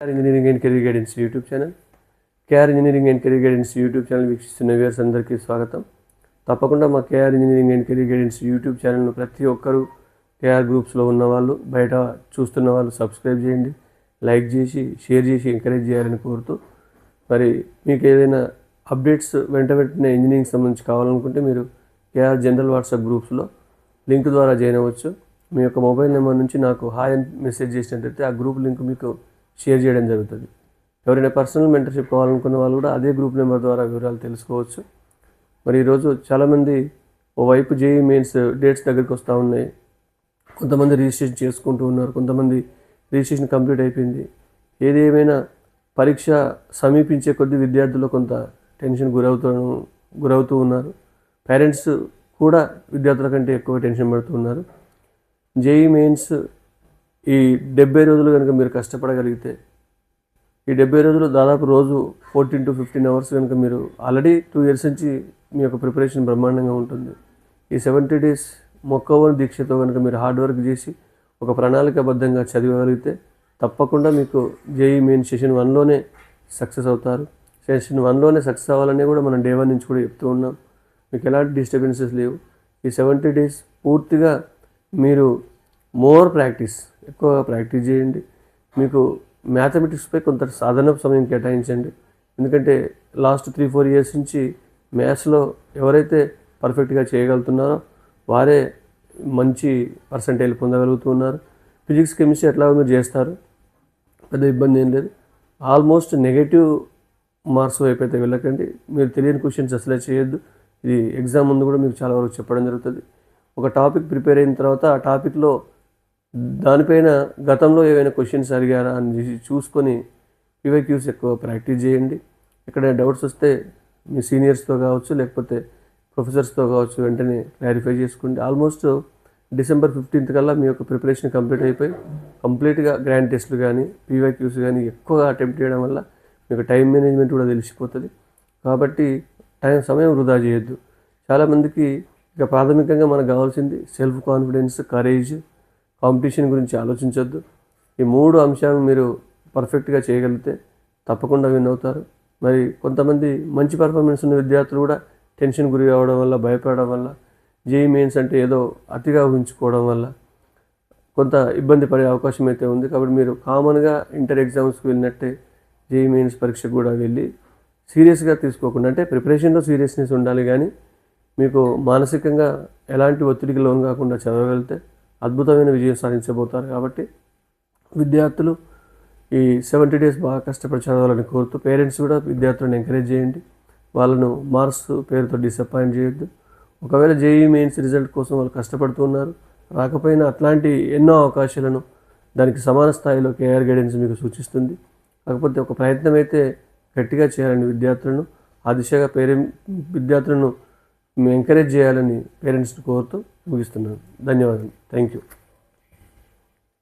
KR engineering and career guidance YouTube channel KR engineering and career guidance YouTube channel వీక్షిస్తున్న viewers అందరికీ స్వాగతం. తప్పకుండా మా KR engineering and career guidance YouTube ఛానల్ను ప్రతి ఒక్కరూ కేఆర్ గ్రూప్స్లో ఉన్న వాళ్ళు బయట చూస్తున్న వాళ్ళు సబ్స్క్రైబ్ చేయండి లైక్ చేసి షేర్ చేసి ఎంకరేజ్ చేయాలని కోరుతూ మరి మీకు ఏదైనా అప్డేట్స్ వెంట వెంటనే ఇంజనీరింగ్ సంబంధించి కావాలనుకుంటే మీరు కేఆర్ జనరల్ వాట్సాప్ గ్రూప్స్లో లింక్ ద్వారా జాయిన్ అవ్వచ్చు. మీ యొక్క మొబైల్ నెంబర్ నుంచి నాకు హాయ్ అని మెసేజ్ చేసినట్టయితే ఆ గ్రూప్ లింక్ మీకు షేర్ చేయడం జరుగుతుంది. ఎవరైనా పర్సనల్ మెంటర్షిప్ కావాలనుకున్న వాళ్ళు కూడా అదే గ్రూప్ నెంబర్ ద్వారా వివరాలు తెలుసుకోవచ్చు. మరి ఈరోజు చాలామంది ఓవైపు జేఈ మెయిన్స్ డేట్స్ దగ్గరికి వస్తూ ఉన్నాయి. కొంతమంది రిజిస్ట్రేషన్ చేసుకుంటూ ఉన్నారు. కొంతమంది రిజిస్ట్రేషన్ కంప్లీట్ అయిపోయింది. ఏది ఏమైనా పరీక్ష సమీపించే కొద్దీ విద్యార్థులు కొంత టెన్షన్ గురవుతూ గురవుతూ ఉన్నారు. పేరెంట్స్ కూడా విద్యార్థుల కంటే ఎక్కువ టెన్షన్ పడుతూ ఉన్నారు. జేఈ మెయిన్స్ ఈ డెబ్బై రోజులు కనుక మీరు కష్టపడగలిగితే ఈ డెబ్బై రోజులు దాదాపు రోజు ఫోర్టీన్ టు ఫిఫ్టీన్ అవర్స్ కనుక మీరు ఆల్రెడీ టూ ఇయర్స్ నుంచి మీ యొక్క ప్రిపరేషన్ బ్రహ్మాండంగా ఉంటుంది. ఈ సెవెంటీ డేస్ మొక్కవని దీక్షతో కనుక మీరు హార్డ్ వర్క్ చేసి ఒక ప్రణాళికాబద్ధంగా చదివగలిగితే తప్పకుండా మీకు జేఈ మెయిన్ సెషన్ వన్లోనే సక్సెస్ అవుతారు. సెషన్ వన్లోనే సక్సెస్ అవ్వాలని కూడా మనం డే వన్ నుంచి కూడా చెప్తూ ఉన్నాం. మీకు ఎలాంటి డిస్టర్బెన్సెస్ లేవు. ఈ సెవెంటీ డేస్ పూర్తిగా మీరు మోర్ ప్రాక్టీస్ ఎక్కువగా ప్రాక్టీస్ చేయండి. మీకు మ్యాథమెటిక్స్పై కొంత సాధన సమయం కేటాయించండి. ఎందుకంటే లాస్ట్ త్రీ ఫోర్ ఇయర్స్ నుంచి మ్యాథ్స్లో ఎవరైతే పర్ఫెక్ట్గా చేయగలుగుతున్నారో వారే మంచి పర్సంటేజ్ పొందగలుగుతున్నారు ఫిజిక్స్ కెమిస్ట్రీ ఎట్లా మీరు చేస్తారు. పెద్ద ఇబ్బంది ఏం లేదు. ఆల్మోస్ట్ నెగటివ్ మార్క్స్ వైపు అయితే వెళ్ళకండి. మీరు తెలియని క్వశ్చన్స్ అసలే చేయొద్దు. ఇది ఎగ్జామ్ ముందు కూడా మీకు చాలా వరకు చెప్పడం జరుగుతుంది. ఒక టాపిక్ ప్రిపేర్ అయిన తర్వాత ఆ టాపిక్లో దానిపైన గతంలో ఏవైనా క్వశ్చన్స్ అడిగారా అని చూసుకొని పివైక్యూస్ ఎక్కువ ప్రాక్టీస్ చేయండి. ఎక్కడైనా డౌట్స్ వస్తే మీ సీనియర్స్తో కావచ్చు లేకపోతే ప్రొఫెసర్స్తో కావచ్చు వెంటనే క్లారిఫై చేసుకోండి. ఆల్మోస్ట్ డిసెంబర్ ఫిఫ్టీన్త్ కల్లా మీ యొక్క ప్రిపరేషన్ కంప్లీట్ అయిపోయి కంప్లీట్గా గ్రాండ్ టెస్ట్లు కానీ పీవైక్యూస్ కానీ ఎక్కువగా అటెంప్ట్ చేయడం వల్ల మీకు టైం మేనేజ్మెంట్ కూడా తెలిసిపోతుంది. కాబట్టి టైం సమయం వృధా చేయొద్దు. చాలామందికి ఇక ప్రాథమికంగా మనకు కావాల్సింది సెల్ఫ్ కాన్ఫిడెన్స్ కరేజ్ కాంపిటీషన్ గురించి ఆలోచించొద్దు. ఈ మూడు అంశాలు మీరు పర్ఫెక్ట్గా చేయగలిగితే తప్పకుండా విన్ అవుతారు. మరి కొంతమంది మంచి పర్ఫార్మెన్స్ ఉన్న విద్యార్థులు కూడా టెన్షన్ గురి అవ్వడం వల్ల భయపడడం వల్ల జేఈ మెయిన్స్ అంటే ఏదో అతిగా ఊహించుకోవడం వల్ల కొంత ఇబ్బంది పడే అవకాశం అయితే ఉంది. కాబట్టి మీరు కామన్గా ఇంటర్ ఎగ్జామ్స్కి వెళ్ళినట్టే జేఈ మెయిన్స్ పరీక్షకు కూడా వెళ్ళి సీరియస్గా తీసుకోకుండా అంటే ప్రిపరేషన్లో సీరియస్నెస్ ఉండాలి. కానీ మీకు మానసికంగా ఎలాంటి ఒత్తిడికి లోన్ కాకుండా చదవగలిగితే అద్భుతమైన విజయం సాధించబోతారు కాబట్టి విద్యార్థులు ఈ సెవెంటీ డేస్ బాగా కష్టపడి చదవాలని కోరుతూ పేరెంట్స్ కూడా విద్యార్థులను ఎంకరేజ్ చేయండి. వాళ్ళను మార్క్స్ పేరుతో డిసప్పాయింట్ చేయొద్దు. ఒకవేళ జేఈ మెయిన్స్ రిజల్ట్ కోసం వాళ్ళు కష్టపడుతున్నారు రాకపోయినా అట్లాంటి ఎన్నో అవకాశాలను దానికి సమాన స్థాయిలో కేఆర్ గైడెన్స్ మీకు సూచిస్తుంది. కాకపోతే ఒక ప్రయత్నం అయితే గట్టిగా చేయాలని విద్యార్థులను ఆ దిశగా పేరెంట్ విద్యార్థులను మేము ఎంకరేజ్ చేయాలని పేరెంట్స్ని కోరుతూ ముగిస్తున్నాను. ధన్యవాదాలు థ్యాంక్ యూ